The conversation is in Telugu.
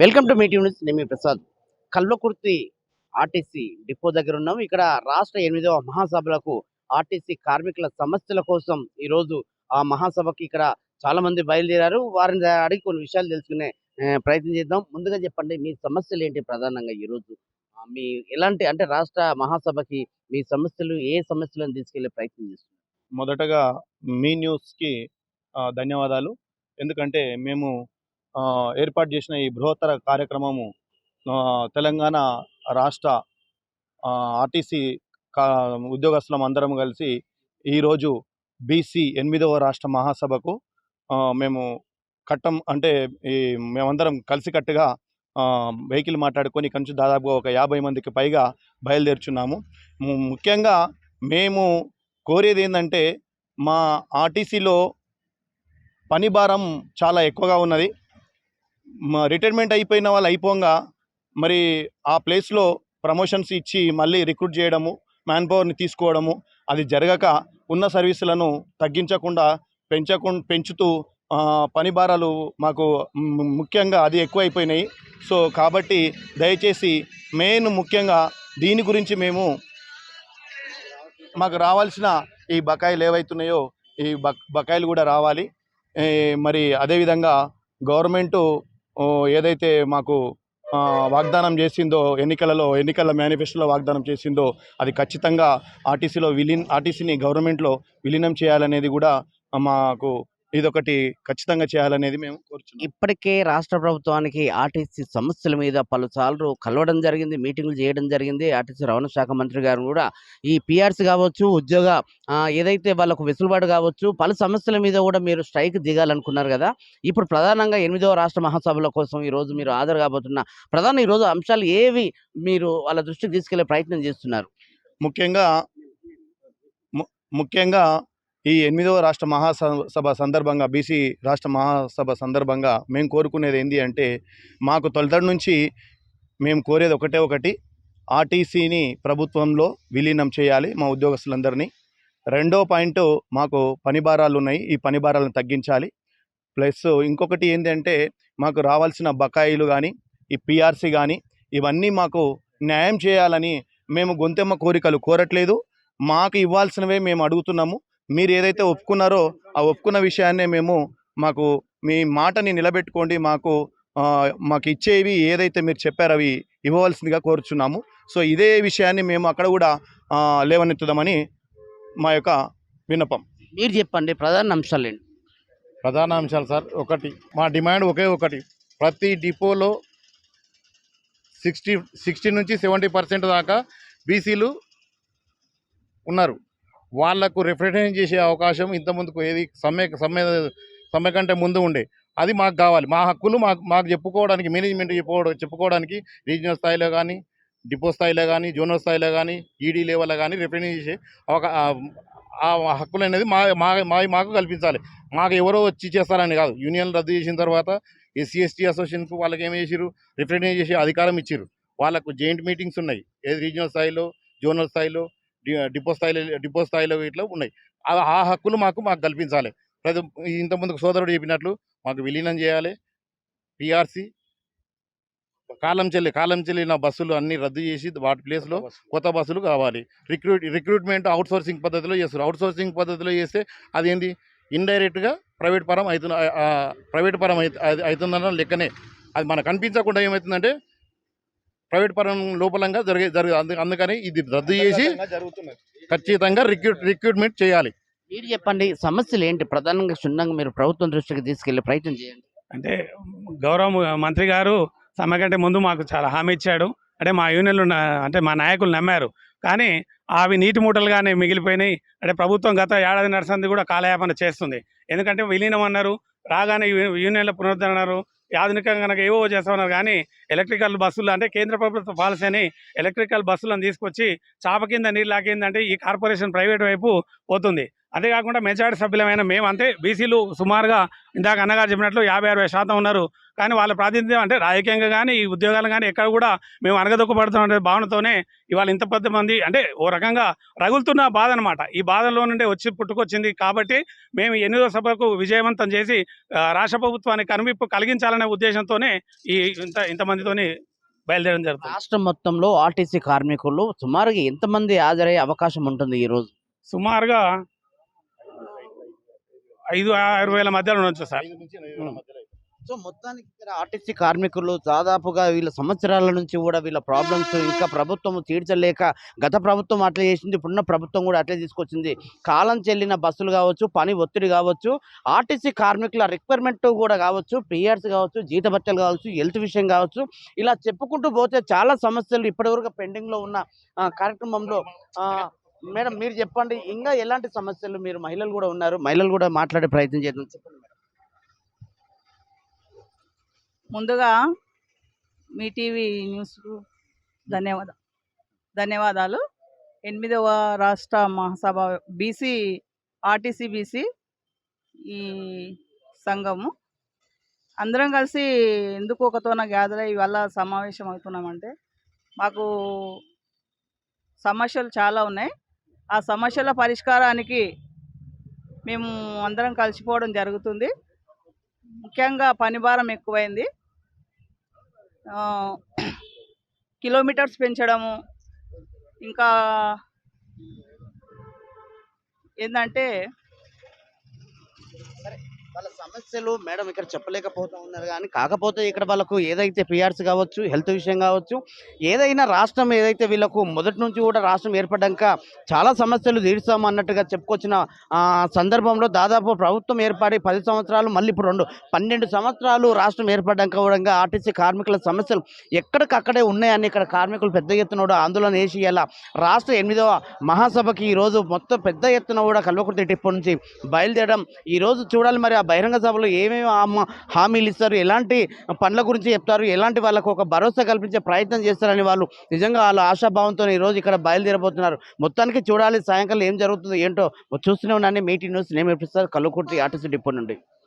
Welcome to meeting news. నేను మీ Prasad. Kalwakurthy R T C depot దగ్గర ఉన్నాం. ఇక్కడ రాష్ట్ర ఎనిమిదవ మహాసభలకు ఆర్టీసీ కార్మికుల సమస్యల కోసం ఈరోజు ఆ మహాసభకి ఇక్కడ చాలా మంది బయలుదేరారు. వారిని అడిగి కొన్ని విషయాలు తెలుసుకునే ప్రయత్నం చేద్దాం. ముందుగా చెప్పండి మీ సమస్యలు ఏంటి ప్రధానంగా ఈ రోజు మీ ఎలాంటి అంటే రాష్ట్ర మహాసభకి మీ సమస్యలు ఏ సమస్యలను తీసుకెళ్ళే ప్రయత్నం చేస్తున్నారు? మొదటగా మీ న్యూస్కి ధన్యవాదాలు. ఎందుకంటే మేము ఏర్పాటు చేసిన ఈ బృహత్తర కార్యక్రమము తెలంగాణ రాష్ట్ర ఆర్టీసీ కా ఉద్యోగస్తులం అందరం కలిసి ఈరోజు బీసీ ఎనిమిదవ రాష్ట్ర మహాసభకు మేము కట్టం అంటే ఈ మేమందరం కలిసికట్టుగా వెహికల్ మాట్లాడుకొని కంచు దాదాపుగా ఒక యాభై మందికి పైగా బయలుదేరుచున్నాము. ముఖ్యంగా మేము కోరేది ఏంటంటే మా ఆర్టీసీలో పని భారం చాలా ఎక్కువగా ఉన్నది. రిటైర్మెంట్ అయిపోయిన వాళ్ళు అయిపోగా మరి ఆ ప్లేస్లో ప్రమోషన్స్ ఇచ్చి మళ్ళీ రిక్రూట్ చేయడము మ్యాన్ పవర్ని తీసుకోవడము అది జరగక ఉన్న సర్వీసులను తగ్గించకుండా పెంచకుండా పెంచుతూ పని భారాలు మాకు ముఖ్యంగా అది ఎక్కువైపోయినాయి. సో కాబట్టి దయచేసి మెయిన్ ముఖ్యంగా దీని గురించి మేము మాకు రావాల్సిన ఈ బకాయిలు ఏవైతున్నాయో ఈ బక్ బకాయిలు కూడా రావాలి. మరి అదేవిధంగా గవర్నమెంటు ఏదైతే మాకు వాగ్దానం చేసిందో ఎన్నికలలో ఎన్నికల మేనిఫెస్టోలో వాగ్దానం చేసిందో అది ఖచ్చితంగా ఆర్టీసీలో విలీన్ ఆర్టీసీని గవర్నమెంట్లో విలీనం చేయాలనేది కూడా మాకు ఇదొకటి ఖచ్చితంగా చేయాలనేది మేము కోరుచున్నాం. ఇప్పటికే రాష్ట్ర ప్రభుత్వానికి ఆర్టీసీ సమస్యల మీద పలుసార్లు కలవడం జరిగింది మీటింగ్లు చేయడం జరిగింది. ఆర్టీసీ రవాణా శాఖ మంత్రి గారు కూడా ఈ పిఆర్సీ కావచ్చు ఉద్యోగ ఏదైతే వాళ్ళకు వెసులుబాటు కావచ్చు పలు సమస్యల మీద కూడా మీరు స్ట్రైక్ దిగాలనుకున్నారు కదా. ఇప్పుడు ప్రధానంగా ఎనిమిదవ రాష్ట్ర మహాసభల కోసం ఈ రోజు మీరు హాజరు కాబోతున్న ప్రధాన ఈ రోజు అంశాలు ఏవి మీరు వాళ్ళ దృష్టికి తీసుకెళ్ళే ప్రయత్నం చేస్తున్నారు? ముఖ్యంగా ము- ముఖ్యంగా ఈ ఎనిమిదవ రాష్ట్ర మహాసభ సందర్భంగా బీసీ రాష్ట్ర మహాసభ సందర్భంగా మేము కోరుకునేది ఏంటి అంటే మాకు తొలతడి నుంచి మేము కోరేది ఒకటే ఒకటి ఆర్టీసీని ప్రభుత్వంలో విలీనం చేయాలి మా ఉద్యోగస్తులందరినీ. రెండో పాయింట్ మాకు పని భారాలు ఉన్నాయి ఈ పని భారాలను తగ్గించాలి. ప్లస్ ఇంకొకటి ఏంటంటే మాకు రావాల్సిన బకాయిలు కానీ ఈ పిఆర్సీ కానీ ఇవన్నీ మాకు న్యాయం చేయాలని మేము గొంతెమ్మ కోరికలు కోరట్లేదు. మాకు ఇవ్వాల్సినవే మేము అడుగుతున్నాము. మీరు ఏదైతే ఒప్పుకున్నారో ఆ ఒప్పుకున్న విషయాన్నే మేము మాకు మీ మాటని నిలబెట్టుకోండి మాకు మాకు ఇచ్చేవి ఏదైతే మీరు చెప్పారో అవి ఇవ్వవలసిందిగా కోరుచున్నాము. సో ఇదే విషయాన్ని మేము అక్కడ కూడా లేవనెత్తుదామని మా యొక్క విన్నపం. మీరు చెప్పండి ప్రధాన అంశాలు ఏంటి? ప్రధాన అంశాలు సార్ ఒకటి మా డిమాండ్ ఒకే ఒకటి. ప్రతి డిపోలో సిక్స్టీ సిక్స్టీ నుంచి సెవెంటీ పర్సెంట్ దాకా బీసీలు ఉన్నారు. వాళ్ళకు రిప్రజెంట్ చేసే అవకాశం ఇంతకుముందుకు ఏది సమ్మె సమ్మె సమ్మె కంటే ముందు ఉండే. అది మాకు కావాలి. మా హక్కులు మాకు మాకు చెప్పుకోవడానికి మేనేజ్మెంట్ చెప్పుకోవడం చెప్పుకోవడానికి రీజనల్ స్థాయిలో కానీ డిపో స్థాయిలో కానీ జోనల్ స్థాయిలో కానీ ఈడీ లెవెల్లో కానీ రిప్రజెంట్ చేసే ఒక ఆ హక్కులు అనేది మా మా మాకు కల్పించాలి. మాకు ఎవరో వచ్చి చేస్తారని కాదు. యూనియన్ రద్దు చేసిన తర్వాత ఎస్సీ ఎస్టీ అసోసియేషన్కు వాళ్ళకి ఏమి చేసిరు రిప్రజెంట్ చేసే అధికారం ఇచ్చిర్రు. వాళ్ళకు జాయింట్ మీటింగ్స్ ఉన్నాయి. ఏది రీజనల్ స్థాయిలో జోనల్ స్థాయిలో డిపో స్థాయిలో డిపో స్థాయిలో ఇట్లా ఉన్నాయి. ఆ- హక్కులు మాకు మాకు కల్పించాలి. ప్రతి ఇంతకుముందుకు సోదరుడు చెప్పినట్లు మాకు విలీనం చేయాలి. పిఆర్సి కాలం చెల్లి కాలం చెల్లిన బస్సులు అన్ని రద్దు చేసి వాటి ప్లేస్లో కొత్త బస్సులు. కావాలి. రిక్రూట్ రిక్రూట్మెంట్ అవుట్ సోర్సింగ్ పద్ధతిలో చేస్తారు. అవుట్ సోర్సింగ్ పద్ధతిలో చేస్తే అదేంటి ఇండైరెక్ట్గా ప్రైవేట్ పరం అవుతున్న ప్రైవేట్ పరం అవుతుందన్న లెక్కనే. అది మనకు కనిపించకుండా ఏమవుతుందంటే ప్రైవేట్ పరం లోపలంగా జరిగే జరిగే అందు అందుకని ఇది రద్దు చేసి ఖచ్చితంగా రిక్రూట్ రిక్రూట్మెంట్ చేయాలి. మీరు చెప్పండి సమస్యలు ఏంటి? ప్రధానంగా క్షుణ్ణంగా మీరు ప్రభుత్వం దృష్టికి తీసుకెళ్ళే ప్రయత్నం చేయండి. అంటే గౌరవ మంత్రి గారు సమ్మె కంటే ముందు మాకు చాలా హామీ ఇచ్చాడు. అంటే మా యూనియన్లు అంటే మా నాయకులు నమ్మారు. కానీ అవి నీటి మూటలుగానే మిగిలిపోయినాయి. అంటే ప్రభుత్వం గత ఏడాది నడిచింది కూడా కాలయాపన చేస్తుంది. ఎందుకంటే విలీనం అన్నారు. రాగానే యూనియన్ల పునరుద్ధరణ అన్నారు ఆధునికంగా కనుక ఏవో చేస్తామన్నారు కానీ ఎలక్ట్రికల్ బస్సులు అంటే కేంద్ర ప్రభుత్వ పాలసీ అని ఎలక్ట్రికల్ బస్సులను తీసుకొచ్చి చాప కింద నీళ్ళు లాగిందంటే ఈ కార్పొరేషన్ ప్రైవేట్ వైపు పోతుంది. అదే కాకుండా మెజారిటీ సభ్యులమైన మేము అంతే బీసీలు సుమారుగా ఇందాక అన్నగారు చెప్పినట్లు యాభై అరవై శాతం ఉన్నారు. కానీ వాళ్ళ ప్రాతినిధ్యం అంటే రాజకీయంగా కానీ ఈ ఉద్యోగాలు కానీ ఎక్కడ కూడా మేము అనగదొక్కబడుతున్న భావనతోనే ఇవాళ ఇంత పెద్ద మంది అంటే ఓ రకంగా రగులుతున్న బాధ అనమాట ఈ బాధలో నుండి వచ్చి పుట్టుకొచ్చింది కాబట్టి మేము ఎనిమిదో సభకు విజయవంతం చేసి రాష్ట్ర ప్రభుత్వానికి కనువిప్పు కలిగించాలనే ఉద్దేశంతోనే ఈ ఇంత ఇంతమందితోని బయలుదేరడం జరుగుతుంది. రాష్ట్రం మొత్తంలో ఆర్టీసీ కార్మికులు సుమారుగా ఎంతమంది హాజరయ్యే అవకాశం ఉంటుంది ఈ రోజు? సుమారుగా ఐదు ఆరు వేల మధ్యలో ఉండొచ్చు సార్. సో మొత్తానికి ఇక్కడ ఆర్టీసీ కార్మికులు దాదాపుగా వీళ్ళ సంవత్సరాల నుంచి కూడా వీళ్ళ ప్రాబ్లమ్స్ ఇంకా ప్రభుత్వం తీర్చలేక గత ప్రభుత్వం అట్లే చేసింది ఇప్పుడున్న ప్రభుత్వం కూడా అట్లే తీసుకొచ్చింది. కాలం చెల్లిన బస్సులు కావచ్చు పని ఒత్తిడి కావచ్చు ఆర్టీసీ కార్మికుల రిక్వైర్మెంట్ కూడా కావచ్చు పిఆర్స్ కావచ్చు జీతభత్యాలు కావచ్చు హెల్త్ విషయం కావచ్చు. ఇలా చెప్పుకుంటూ పోతే చాలా సమస్యలు ఇప్పటివరకు పెండింగ్లో ఉన్న కార్యక్రమంలో ఆ, మేడం మీరు చెప్పండి. ఇంకా ఎలాంటి సమస్యలు మీరు మహిళలు కూడా ఉన్నారు? మహిళలు కూడా మాట్లాడే ప్రయత్నం చేద్దాం. చెప్పండి మేడం. ముందుగా మీ టీవీ న్యూస్కు ధన్యవాదాలు ధన్యవాదాలు. ఎనిమిదవ రాష్ట్ర మహాసభ బీసీ ఆర్టీసీ బీసీ ఈ సంఘము. అందరం కలిసి ఎందుకు ఒకతోన గ్యాదర్ అయ్యి ఇవాళ సమావేశం అవుతున్నామంటే మాకు సమస్యలు చాలా ఉన్నాయి. ఆ సమస్యల పరిష్కారానికి మేము అందరం కలిసిపోవడం జరుగుతుంది. ముఖ్యంగా పని భారం ఎక్కువైంది. కిలోమీటర్స్ పెంచడము ఇంకా ఏంటంటే వాళ్ళ సమస్యలు మేడం ఇక్కడ చెప్పలేకపోతా ఉన్నారు కానీ కాకపోతే ఇక్కడ వాళ్ళకు ఏదైతే పిఆర్స్ కావచ్చు హెల్త్ విషయం కావచ్చు ఏదైనా రాష్ట్రం ఏదైతే వీళ్ళకు మొదటి నుంచి కూడా రాష్ట్రం ఏర్పడ్డాక చాలా సమస్యలు తీరుస్తాము అన్నట్టుగా చెప్పుకొచ్చిన సందర్భంలో దాదాపు ప్రభుత్వం ఏర్పడి పది సంవత్సరాలు మళ్ళీ ఇప్పుడు రెండు పన్నెండు సంవత్సరాలు రాష్ట్రం ఏర్పడ్డాక కూడా ఆర్టీసీ కార్మికుల సమస్యలు ఎక్కడికక్కడే ఉన్నాయని ఇక్కడ కార్మికులు పెద్ద ఎత్తున కూడా ఆందోళన వేసి ఇలా రాష్ట్ర ఎనిమిదవ మహాసభకి ఈరోజు మొత్తం పెద్ద ఎత్తున కూడా కల్వకుర్తి టిప్పు నుంచి బయలుదేరడం ఈరోజు చూడాలి మరి బహిరంగ సభలో ఏమేమి హామీలు ఇస్తారు? ఎలాంటి పనుల గురించి చెప్తారు? ఎలాంటి వాళ్ళకు ఒక భరోసా కల్పించే ప్రయత్నం చేస్తారని వాళ్ళు నిజంగా వాళ్ళ ఆశాభావంతో ఈరోజు ఇక్కడ బయలుదేరబోతున్నారు. మొత్తానికి చూడాలి సాయంకాలం ఏం జరుగుతుందో ఏంటో చూస్తూనే ఉన్నాను మీటింగ్ న్యూస్ నేను ఎపిస్తారు కల్లుకుర్తి ఆర్టీసీ డిపో నుండి.